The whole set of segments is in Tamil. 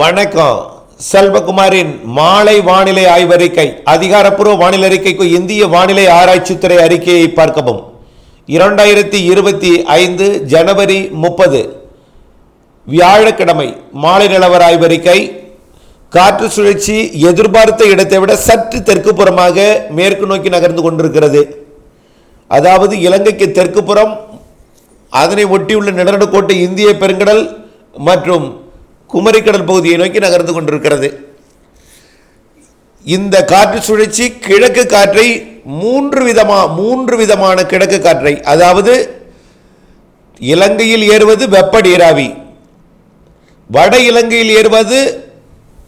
வணக்கம். செல்வகுமாரின் மாலை வானிலை ஆய்வறிக்கை அதிகாரப்பூர்வ வானிலை அறிக்கைக்கு இந்திய வானிலை ஆராய்ச்சித்துறை அறிக்கையை பார்க்கவும். இரண்டாயிரத்தி இருபத்தி ஐந்து ஜனவரி முப்பது வியாழக்கிழமை மாலை நிலவர ஆய்வறிக்கை. காற்று சுழற்சி எதிர்பார்த்த இடத்தை விட சற்று தெற்கு புறமாக மேற்கு நோக்கி நகர்ந்து கொண்டிருக்கிறது. அதாவது இலங்கைக்கு தெற்கு புறம் அதனை ஒட்டியுள்ள நிலநடுக்கோட்டை இந்திய பெருங்கடல் மற்றும் குமரிக்கடல் பகுதியை நோக்கி நகர்ந்து கொண்டிருக்கிறது. இந்த காற்று சுழற்சி கிழக்கு காற்றை மூன்று விதமா மூன்று விதமான கிழக்கு காற்றை அதாவது இலங்கையில் ஏறுவது வெப்ப நீராவி. வட இலங்கையில் ஏறுவது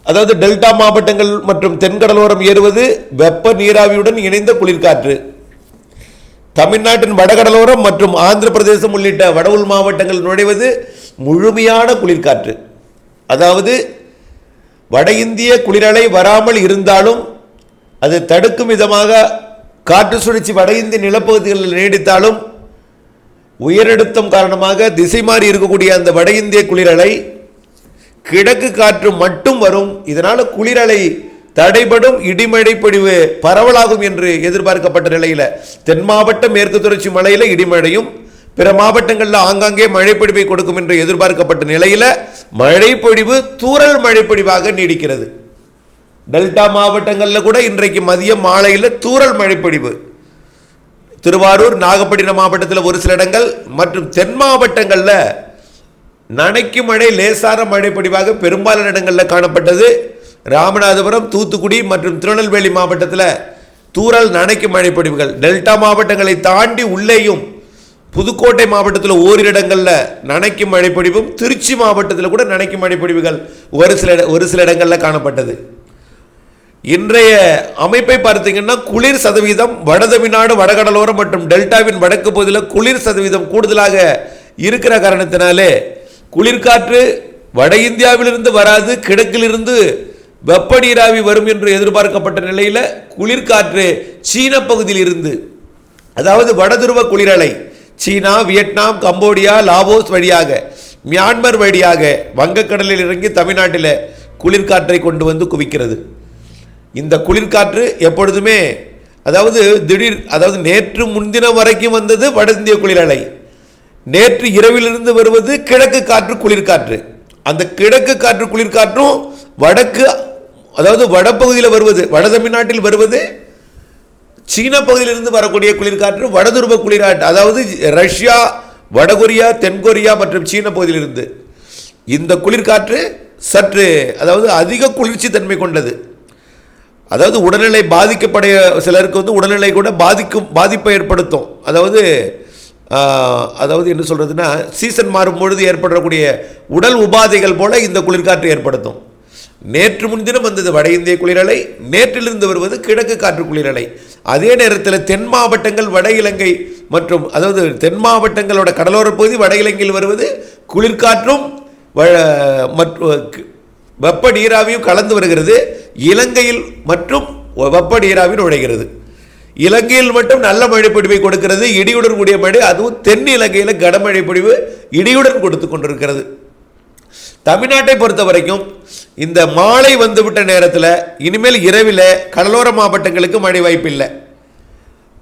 அதாவது டெல்டா மாவட்டங்கள் மற்றும் தென்கடலோரம் ஏறுவது வெப்ப நீராவியுடன் இணைந்த குளிர்காற்று. தமிழ்நாட்டின் வடகடலோரம் மற்றும் ஆந்திர பிரதேசம் உள்ளிட்ட வட மாவட்டங்கள் நுழைவது முழுமையான குளிர்காற்று. அதாவது வட இந்திய குளிரலை வராமல் இருந்தாலும் அது தடுக்கும் விதமாக காற்று சுழற்சி வட இந்திய நிலப்பகுதிகளில் நீடித்தாலும் உயரழுத்தம் காரணமாக திசை மாறி இருக்கக்கூடிய அந்த வட இந்திய குளிரலை கிழக்கு காற்று மட்டும் வரும். இதனால் குளிரலை தடைபடும் இடிமழை பொழிவு பரவலாகும் என்று எதிர்பார்க்கப்பட்ட நிலையில் தென் மாவட்ட மேற்கு தொடர்ச்சி மலையில் இடிமழையும் பிற மாவட்டங்களில் ஆங்காங்கே மழைப்பொழிவை கொடுக்கும் என்று எதிர்பார்க்கப்பட்ட நிலையில் மழைப்பொழிவு தூரல் மழைப்பொழிவாக நீடிக்கிறது. டெல்டா மாவட்டங்களில் கூட இன்றைக்கு மதியம் மாலையில் தூரல் மழைப்பொழிவு. திருவாரூர் நாகப்பட்டினம் மாவட்டத்தில் ஒரு சில இடங்கள் மற்றும் தென் மாவட்டங்களில் நனைக்கு மழை லேசான மழைப்பொழிவாக பெரும்பாலான இடங்களில் காணப்பட்டது. ராமநாதபுரம் தூத்துக்குடி மற்றும் திருநெல்வேலி மாவட்டத்தில் தூரல் நனைக்கு மழைப்பொழிவுகள். டெல்டா மாவட்டங்களை தாண்டி உள்ளேயும் புதுக்கோட்டை மாவட்டத்தில் ஓரிரு இடங்களில் நனைக்கும் மழைப்பொழிவும் திருச்சி மாவட்டத்தில் கூட நனைக்கும் மழைப்பொழிவுகள் ஒரு சில ஒரு சில இடங்களில் காணப்பட்டது. இன்றைய அமைப்பை பார்த்தீங்கன்னா குளிர் சதவீதம் வடதமிழ்நாடு வடகடலோரம் மற்றும் டெல்டாவின் வடக்கு பகுதியில் குளிர் சதவீதம் கூடுதலாக இருக்கிற காரணத்தினாலே குளிர்காற்று வட இந்தியாவிலிருந்து வராது கிழக்கிலிருந்து வெப்ப நீராவி வரும் என்று எதிர்பார்க்கப்பட்ட நிலையில் குளிர்காற்று சீன பகுதியில் இருந்து அதாவது வடதுருவ குளிரலை சீனா வியட்நாம் கம்போடியா லாவோஸ் வழியாக மியான்மர் வழியாக வங்கக்கடலில் இறங்கி தமிழ்நாட்டில் குளிர்காற்றை கொண்டு வந்து குவிக்கிறது. இந்த குளிர்காற்று எப்பொழுதுமே அதாவது திடீர் அதாவது நேற்று முன்தினம் வரைக்கும் வந்தது வட இந்திய குளிரலை. நேற்று இரவிலிருந்து வருவது கிழக்கு காற்று குளிர்காற்று. அந்த கிழக்கு காற்று குளிர்காற்றும் வடக்கு அதாவது வடப்பகுதியில் வருவது வட தமிழ்நாட்டில் வருவது சீன பகுதியிலிருந்து வரக்கூடிய குளிர்காற்று வடதுருவ குளிர்காற்று அதாவது ரஷ்யா வடகொரியா தென்கொரியா மற்றும் சீன பகுதியிலிருந்து. இந்த குளிர்காற்று சற்று அதாவது அதிக குளிர்ச்சி தன்மை கொண்டது. அதாவது உடல்நிலை பாதிக்கப்படைய சிலருக்கு வந்து உடல்நிலை கூட பாதிக்கும் பாதிப்பை ஏற்படுத்தும். அதாவது அதாவது என்ன சொல்கிறதுனா சீசன் மாறும் பொழுது ஏற்படக்கூடிய உடல் உபாதைகள் போல இந்த குளிர்காற்று ஏற்படுத்தும். நேற்று முன்தினம் வந்தது வட இந்திய குளிரலை நேற்றிலிருந்து வருவது கிழக்கு காற்று குளிரலை. அதே நேரத்தில் தென் மாவட்டங்கள் வட இலங்கை மற்றும் அதாவது தென் மாவட்டங்களோட கடலோர பகுதி வட இலங்கையில் வருவது குளிர்காற்றும் வ- மற்றும் வெப்ப நீராவியும் கலந்து வருகிறது. இலங்கையில் மற்றும் வெப்ப நீராவி நுழைகிறது. இலங்கையில் மட்டும் நல்ல மழை கொடுக்கிறது. இடியுடன் கூடிய மழை அதுவும் தென் இலங்கையில் கனமழை பொழிவு இடியுடன் கொடுத்து கொண்டிருக்கிறது. தமிழ்நாட்டை பொறுத்த வரைக்கும் இந்த மாலை வந்துவிட்ட நேரத்தில் இனிமேல் இரவில் கடலோர மாவட்டங்களுக்கு மழை வாய்ப்பில்லை.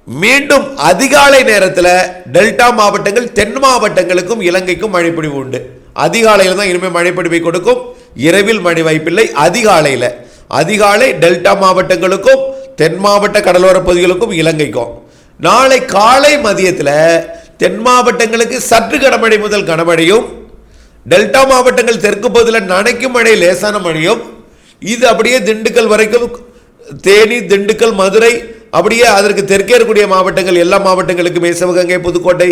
மீண்டும் அதிகாலை நேரத்தில் டெல்டா மாவட்டங்கள் தென் மாவட்டங்களுக்கும் இலங்கைக்கும் மழைப்பொழிவு உண்டு. அதிகாலையில் தான் இனிமேல் மழைப்பொழிவை கொடுக்கும். இரவில் மழை வாய்ப்பில்லை. அதிகாலையில். அதிகாலை டெல்டா மாவட்டங்களுக்கும் தென் மாவட்ட கடலோர பகுதிகளுக்கும் இலங்கைக்கும். நாளை காலை மதியத்தில் தென் மாவட்டங்களுக்கு சற்று கனமழை முதல் கனமழையும் டெல்டா மாவட்டங்கள் தெற்கு பகுதியில் நனைக்கும் மழை லேசான மழையும் இது அப்படியே திண்டுக்கல் வரைக்கும் தேனி திண்டுக்கல் மதுரை அப்படியே அதற்கு தெற்கே இருக்கக்கூடிய மாவட்டங்கள் எல்லா மாவட்டங்களுக்குமே சிவகங்கை புதுக்கோட்டை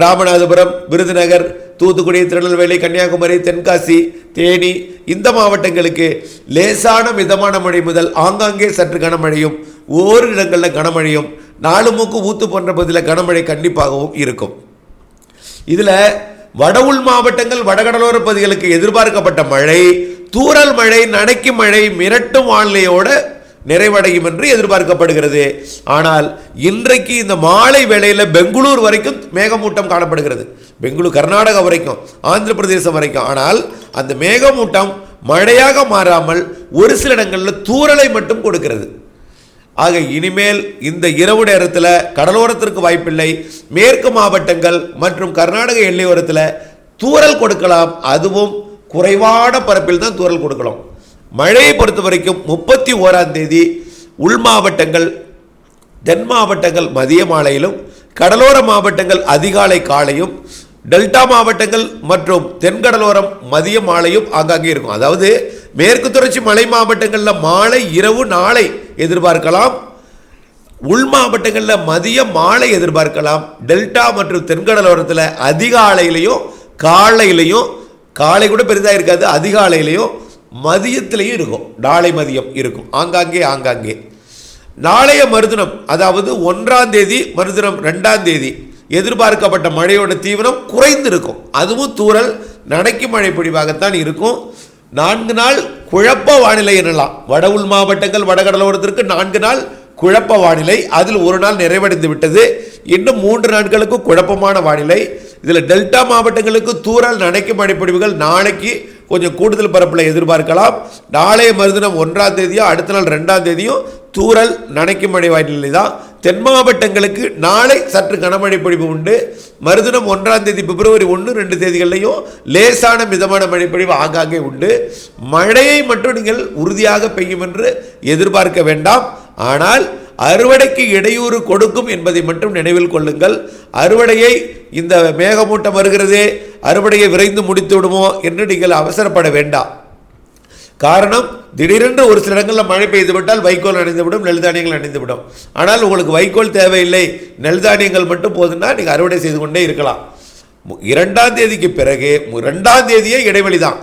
ராமநாதபுரம் விருதுநகர் தூத்துக்குடி திருநெல்வேலி கன்னியாகுமரி தென்காசி தேனி இந்த மாவட்டங்களுக்கு லேசான மிதமான மழை முதல் ஆங்காங்கே சற்று கனமழையும் ஓரு இடங்களில் கனமழையும் நாலு மூக்கு ஊத்து போன்ற பகுதியில் கனமழை கண்டிப்பாகவும் இருக்கும். இதில் வட உள் மாவட்டங்கள் வடகடலோர பகுதிகளுக்கு எதிர்பார்க்கப்பட்ட மழை தூரல் மழை நனைக்கும் மழை மிரட்டும் வானிலையோட நிறைவடையும் என்று எதிர்பார்க்கப்படுகிறது. ஆனால் இன்றைக்கு இந்த மாலை வேளையில் பெங்களூர் வரைக்கும் மேகமூட்டம் காணப்படுகிறது. பெங்களூர் கர்நாடகா வரைக்கும் ஆந்திர பிரதேசம் வரைக்கும். ஆனால் அந்த மேகமூட்டம் மழையாக மாறாமல் ஒரு சில இடங்களில் தூறலை மட்டும் கொடுக்கிறது. ஆக இனிமேல் இந்த இரவு நேரத்தில் கடலோரத்திற்கு வாய்ப்பில்லை. மேற்கு மாவட்டங்கள் மற்றும் கர்நாடக எல்லையோரத்தில் தூரல் கொடுக்கலாம். அதுவும் குறைவான பரப்பில் தான் தூரல் கொடுக்கலாம். மழையை பொறுத்த வரைக்கும் முப்பத்தி ஓராம் தேதி உள் மாவட்டங்கள் தென் மாவட்டங்கள் மதிய மாலையிலும் கடலோர மாவட்டங்கள் அதிகாலை காலையும் டெல்டா மாவட்டங்கள் மற்றும் தென்கடலோரம் மதிய மாலையும் ஆங்காங்கே இருக்கும். அதாவது மேற்கு தொடர்ச்சி மலை மாவட்டங்களில் மாலை இரவு நாளை எதிர்பார்க்கலாம். உள் மாவட்டங்களில் மதியம் மாலை எதிர்பார்க்கலாம். டெல்டா மற்றும் தென்கடலோரத்தில் அதிகாலையிலையும் காலையிலையும் காலை கூட பெரிதாக இருக்காது அதிகாலையிலையும் மதியத்திலையும் இருக்கும். நாளை மதியம் இருக்கும். ஆங்காங்கே ஆங்காங்கே. நாளைய மருதினம் அதாவது ஒன்றாம் தேதி மருதினம் ரெண்டாம் தேதி எதிர்பார்க்கப்பட்ட மழையோட தீவிரம் குறைந்திருக்கும். அதுவும் தூரல் நடைக்கு மழை பொழிவாகத்தான் இருக்கும். நான்கு நாள் குழப்ப வானிலை எனலாம் வட உள் மாவட்டங்கள் வடகடலோரத்திற்கு நான்கு நாள் குழப்ப வானிலை. அதில் ஒரு நாள் நிறைவடைந்து விட்டது. இன்னும் மூன்று நாட்களுக்கு குழப்பமான வானிலை. இதில் டெல்டா மாவட்டங்களுக்கு தூரல் நனைக்கும் மழைப்பொழிவுகள் நாளைக்கு கொஞ்சம் கூடுதல் பரப்பில் எதிர்பார்க்கலாம். நாளைய மறுதினம் ஒன்றாம் தேதியும் அடுத்த நாள் ரெண்டாம் தேதியும் தூரல் நனைக்கும் மழை வானிலை தான் தென் மாவட்டங்களுக்கு நாளை சற்று கனமழை பொழிவு உண்டு. மறுதினம் ஒன்றாம் தேதி பிப்ரவரி ஒன்று ரெண்டு தேதிகள்லையும் லேசான மிதமான மழைப்பொழிவு ஆங்காங்கே உண்டு. மழையை மட்டும் நீங்கள் உறுதியாக பெய்யும் என்று எதிர்பார்க்க வேண்டாம். ஆனால் அறுவடைக்கு இடையூறு கொடுக்கும் என்பதை மட்டும் நினைவில் கொள்ளுங்கள். அறுவடையை இந்த மேகமூட்டம் வருகிறதே அறுவடையை விரைந்து முடித்து விடுமோ என்று நீங்கள் அவசரப்பட வேண்டாம். காரணம் திடீரென்று ஒரு சில இடங்களில் மழை பெய்து விட்டால் வைக்கோல் அணிந்துவிடும் நெல்தானியங்கள் அணிந்துவிடும். ஆனால் உங்களுக்கு வைக்கோல் தேவையில்லை நெல்தானியங்கள் மட்டும் போதுன்னா நீங்கள் அறுவடை செய்து கொண்டே இருக்கலாம். இரண்டாம் தேதிக்கு பிறகு ரெண்டாம் தேதியே இடைவெளி தான்.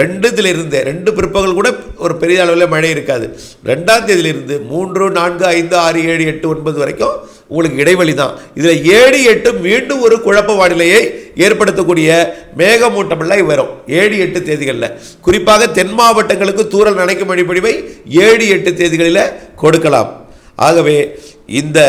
ரெண்டுத்திலிருந்து ரெண்டு பிற்பகல் கூட ஒரு பெரிய அளவில் மழை இருக்காது. ரெண்டாம் தேதியிலிருந்து மூன்று நான்கு ஐந்து ஆறு ஏழு எட்டு ஒன்பது வரைக்கும் உங்களுக்கு இடைவெளி தான். இதில் ஏழு எட்டு மீண்டும் ஒரு குழப்ப வானிலையை ஏற்படுத்தக்கூடிய மேகமூட்டமெல்லாம் வரும் ஏழு எட்டு தேதிகளில். குறிப்பாக தென் மாவட்டங்களுக்கு தூரல் நினைக்கும் அடிப்படிவை ஏழு எட்டு தேதிகளில் கொடுக்கலாம். ஆகவே இந்த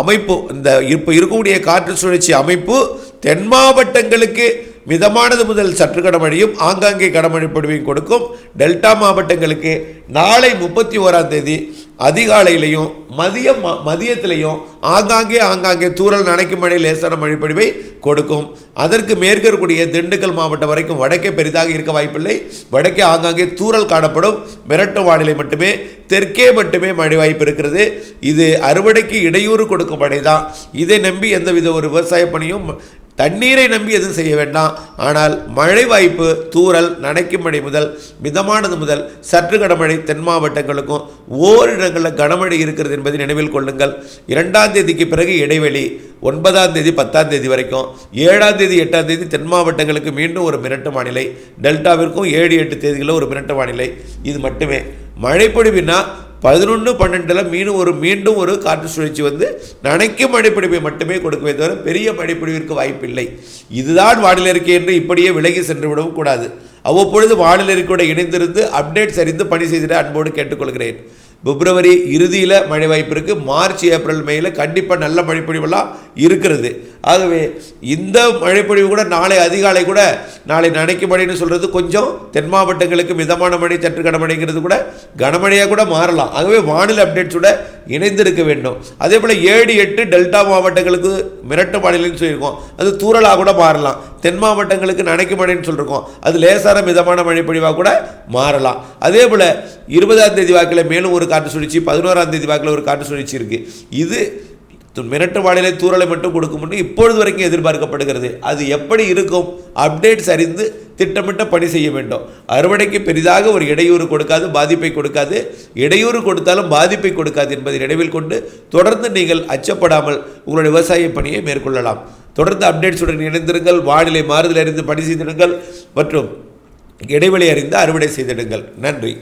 அமைப்பு இந்த இப்போ இருக்கக்கூடிய காற்று சுழற்சி அமைப்பு தென் மாவட்டங்களுக்கு மிதமானது முதல் சற்று கடமழையும் ஆங்காங்கே கனமழை பொழிவையும் கொடுக்கும். டெல்டா மாவட்டங்களுக்கு நாளை முப்பத்தி ஓராம் தேதி அதிகாலையிலையும் மதியம் ம- மதியத்திலையும் ஆங்காங்கே ஆங்காங்கே தூறல் நனைக்கும் மழை லேசான மழைப்பொழிவை கொடுக்கும். அதற்கு மேற்கு இருக்கக்கூடிய திண்டுக்கல் மாவட்டம் வரைக்கும் வடக்கே பெரிதாக இருக்க வாய்ப்பில்லை. வடக்கே ஆங்காங்கே தூறல் காணப்படும். மிரட்டும் வானிலை மட்டுமே தெற்கே மட்டுமே மழை வாய்ப்பு இருக்கிறது. இது அறுவடைக்கு இடையூறு கொடுக்கும் மழை தான் இதை நம்பி எந்தவித ஒரு விவசாய பணியும் தண்ணீரை நம்பி எதுவும் செய்ய வேண்டாம். ஆனால் மழை வாய்ப்பு தூறல் நனைக்கும் மழை முதல் மிதமானது முதல் சற்று கனமழை தென் மாவட்டங்களுக்கும் ஓரிடங்களில் கனமழை இருக்கிறது என்பதை நினைவில் கொள்ளுங்கள். இரண்டாம் தேதிக்கு பிறகு இடைவெளி ஒன்பதாம் தேதி பத்தாம் தேதி வரைக்கும். ஏழாம் தேதி எட்டாம் தேதி தென் மாவட்டங்களுக்கு மீண்டும் ஒரு மிரட்டு வானிலை. டெல்டாவிற்கும் ஏழு எட்டு தேதிகளில் ஒரு மிரட்டு வானிலை. இது மட்டுமே. மழைப்பொழிவுனா பதினொன்று பன்னெண்டில் மீண்டும் ஒரு மீண்டும் ஒரு காற்று சுழற்சி வந்து நனைக்கும் மழைப்பொழிவை மட்டுமே கொடுக்கவே தவிர பெரிய மழைப்பொழிவிற்கு வாய்ப்பில்லை. இதுதான் வானிலை இருக்கை என்று இப்படியே விலகி சென்று விடவும் கூடாது. அவ்வப்பொழுது வானிலை அறிக்கையோட இணைந்திருந்து அப்டேட்ஸ் அறிந்து பணி செய்திட அன்போடு கேட்டுக்கொள்கிறேன். பிப்ரவரி இறுதியில் மழை வாய்ப்பு இருக்குது மார்ச் ஏப்ரல் மேயில் கண்டிப்பாக நல்ல மழைப்பொழிவெல்லாம் இருக்கிறது. ஆகவே இந்த மழைப்பொழிவு கூட நாளை அதிகாலை கூட நாளை நனைக்கு மழைன்னு சொல்கிறது கொஞ்சம் தென் மாவட்டங்களுக்கு மிதமான மழை சற்று கனமழைங்கிறது கூட கனமழையாக கூட மாறலாம். ஆகவே வானிலை அப்டேட்ஸோட இணைந்திருக்க வேண்டும். அதே போல் ஏழு எட்டு டெல்டா மாவட்டங்களுக்கு மிரட்டு மழைன்னு சொல்லியிருக்கோம். அது தூறலாக கூட மாறலாம். தென் மாவட்டங்களுக்கு நனைக்கு மழைன்னு சொல்லியிருக்கோம். அது லேசான மிதமான மழைப்பொழிவாக கூட மாறலாம். அதே போல் இருபதாம் தேதி வாக்கில் மேலும் ஒரு காற்று சுழற்சி பதினோராம் தேதி வாக்கில் ஒரு காற்று சுழற்சி இருக்குது இது மிரட்டு வானிலை தூறலை மட்டும் கொடுக்கும்னு இப்பொழுது வரைக்கும் எதிர்பார்க்கப்படுகிறது. அது எப்படி இருக்கும்? அப்டேட்ஸ் அறிந்து திட்டமிட்ட பணி செய்ய வேண்டும். அறுவடைக்கு பெரிதாக ஒரு இடையூறு கொடுக்காது பாதிப்பை கொடுக்காது. இடையூறு கொடுத்தாலும் பாதிப்பை கொடுக்காது என்பதை நினைவில் கொண்டு தொடர்ந்து நீங்கள் அச்சப்படாமல் உங்களுடைய விவசாய பணியை மேற்கொள்ளலாம். தொடர்ந்து அப்டேட்ஸுடன் இணைந்திருங்கள். வானிலை மாறுதல் அறிந்து பணி செய்திடுங்கள். மற்றும் இடைவெளி அறிந்து அறுவடை செய்திடுங்கள். நன்றி.